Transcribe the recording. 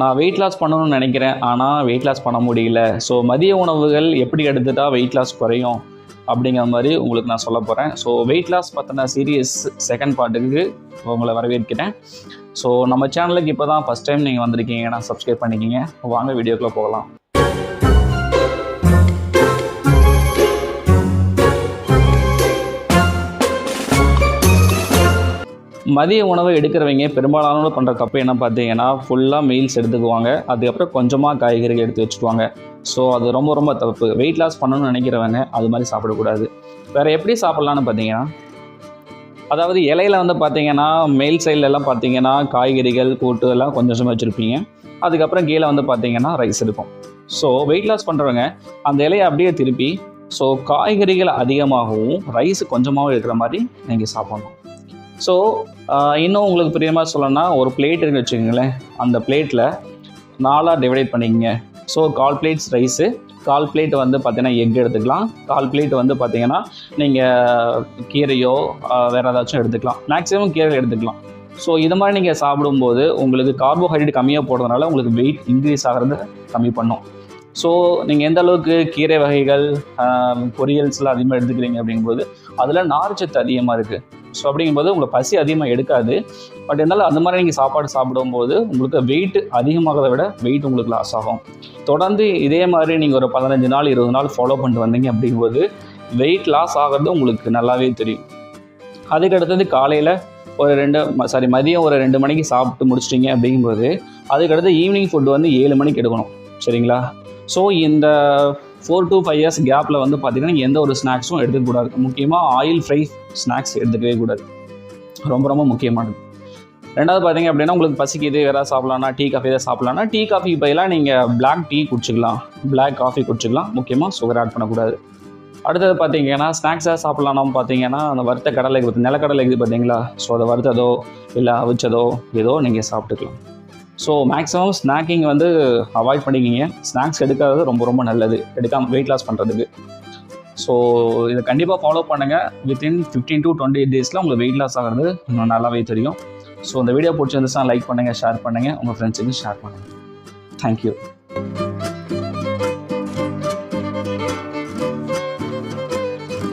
நான் weight loss பண்ணணும்னு நினைக்கிறேன் ஆனால் வெயிட் லாஸ் பண்ண முடியல. ஸோ மதிய உணவுகள் எப்படி எடுத்துட்டால் வெயிட் லாஸ் குறையும் அப்படிங்கிற மாதிரி உங்களுக்கு நான் சொல்ல போகிறேன் ஸோ வெயிட் லாஸ் பற்றின சீரியஸ் செகண்ட் பார்ட்டுக்கு உங்களை வரவேற்கிறேன். ஸோ நம்ம சேனலுக்கு இப்போ தான் ஃபஸ்ட் டைம் நீங்கள் வந்திருக்கீங்கன்னா சப்ஸ்கிரைப் பண்ணிக்கிங்க. வாங்க வீடியோக்குள்ளே போகலாம். மதிய உணவை எடுக்கிறவங்க பெரும்பாலானவங்க பண்ணுற தப்பு என்ன பார்த்தீங்கன்னா ஃபுல்லாக மீல்ஸ் எடுத்துக்குவாங்க. அதுக்கப்புறம் கொஞ்சமாக காய்கறிகள் எடுத்து வச்சுக்குவாங்க. ஸோ அது ரொம்ப ரொம்ப தப்பு. வெயிட் லாஸ் பண்ணணும்னு நினைக்கிறவங்க அது மாதிரி சாப்பிடக்கூடாது. வேறு எப்படி சாப்பிட்லான்னு பார்த்தீங்கன்னா அதாவது இலையில வந்து பார்த்தீங்கன்னா மேல் சைட்லலாம் பார்த்தீங்கன்னா காய்கறிகள் கூட்டு எல்லாம் கொஞ்சம் கொஞ்சமாக வச்சுருப்பீங்க. அதுக்கப்புறம் கீழே வந்து பார்த்தீங்கன்னா ரைஸ் இருக்கும். ஸோ வெயிட் லாஸ் பண்ணுறவங்க அந்த இலையை அப்படியே திருப்பி ஸோ காய்கறிகள் அதிகமாகவும் ரைஸ் கொஞ்சமாகவும் இருக்கிற மாதிரி நீங்கள் சாப்பிடணும். ஸோ இன்னும் உங்களுக்கு பிரியமாக சொல்லணும்னா ஒரு பிளேட் இருக்கு வச்சுக்கோங்களேன். அந்த பிளேட்டில் நாலாக டிவைட் பண்ணிக்கங்க. ஸோ கால் பிளேட்ஸ் ரைஸு கால் பிளேட் வந்து பார்த்தீங்கன்னா எக் எடுத்துக்கலாம். கால் பிளேட் வந்து பார்த்தீங்கன்னா நீங்கள் கீரையோ வேறு ஏதாச்சும் எடுத்துக்கலாம். மேக்ஸிமம் கீரை எடுத்துக்கலாம். ஸோ இது மாதிரி நீங்கள் சாப்பிடும்போது உங்களுக்கு கார்போஹைட்ரேட் கம்மியாக போடுறதுனால உங்களுக்கு வெயிட் இன்க்ரீஸ் ஆகிறது கம்மி பண்ணும். ஸோ நீங்கள் எந்த அளவுக்கு கீரை வகைகள் பொரியல்ஸ்லாம் அதிகமாக எடுத்துக்கிறீங்க அப்படிங்கும்போது அதில் நார்ச்சத்து அதிகமாக இருக்குது ஸோ அப்படிங்கும்போது உங்களுக்கு பசி அதிகமாக எடுக்காது. பட் இருந்தாலும் அந்த மாதிரி நீங்கள் சாப்பாடு சாப்பிடும்போது உங்களுக்கு வெயிட் அதிகமாகிறத விட வெயிட் உங்களுக்கு லாஸ் ஆகும். தொடர்ந்து இதே மாதிரி நீங்கள் ஒரு பதினஞ்சு நாள் இருபது நாள் ஃபாலோ பண்ணிட்டு வந்தீங்க அப்படிங்கும்போது வெயிட் லாஸ் ஆகிறது உங்களுக்கு நல்லாவே தெரியும். அதுக்கடுத்தது காலையில் ஒரு ரெண்டு சாரி மதியம் ஒரு ரெண்டு மணிக்கு சாப்பிட்டு முடிச்சிட்டிங்க அப்படிங்கும்போது அதுக்கடுத்து ஈவினிங் ஃபுட்டு வந்து ஏழு மணிக்கு எடுக்கணும். சரிங்களா? ஸோ இந்த ஃபோர் டு ஃபைவ் இயர்ஸ் கேப்பில் வந்து பார்த்தீங்கன்னா எந்த ஒரு ஸ்நாக்ஸும் எடுத்துக்கூடாது முக்கியமாக ஆயில் ஃப்ரை ஸ்நாக்ஸ் எடுத்துக்கவே கூடாது. ரொம்ப ரொம்ப முக்கியமானது. ரெண்டாவது பார்த்தீங்க அப்படின்னா உங்களுக்கு பசிக்குது வேறு சாப்பிட்லான்னா டீ காஃபி எதாவது சாப்பிட்லான்னா டீ காஃபி பதிலாக நீங்கள் பிளாக் டீ குடிச்சிக்கலாம். பிளாக் காஃபி குடிச்சிக்கலாம். முக்கியமாக சுகர் ஆட் பண்ணக்கூடாது. அடுத்தது பார்த்தீங்கன்னா ஸ்நாக்ஸாக சாப்பிட்லாம் பார்த்தீங்கன்னா அந்த வறுத்த கடலை நிலக்கடலை இது பார்த்தீங்களா ஸோ அதை வறுத்ததோ இல்லை அவிச்சதோ ஏதோ நீங்கள் சாப்பிட்டுக்கலாம். ஸோ மேக்ஸிமம் ஸ்நாக்கிங் வந்து அவாய்ட் பண்ணிக்கிங்க. ஸ்நாக்ஸ் எடுக்காதது ரொம்ப ரொம்ப நல்லது. எடுக்காமல் வெயிட் லாஸ் பண்ணுறதுக்கு ஸோ இதை கண்டிப்பாக ஃபாலோ பண்ணுங்கள் within fifteen to twenty eight டேஸில் உங்களுக்கு வெயிட் லாஸ் ஆகிறது இன்னும் நல்லாவே தெரியும். ஸோ இந்த வீடியோ பிடிச்சிருந்துச்சுன்னா லைக் பண்ணுங்கள் ஷேர் பண்ணுங்கள் உங்கள் ஃப்ரெண்ட்ஸுக்கு ஷேர் பண்ணுங்கள் தேங்க்யூ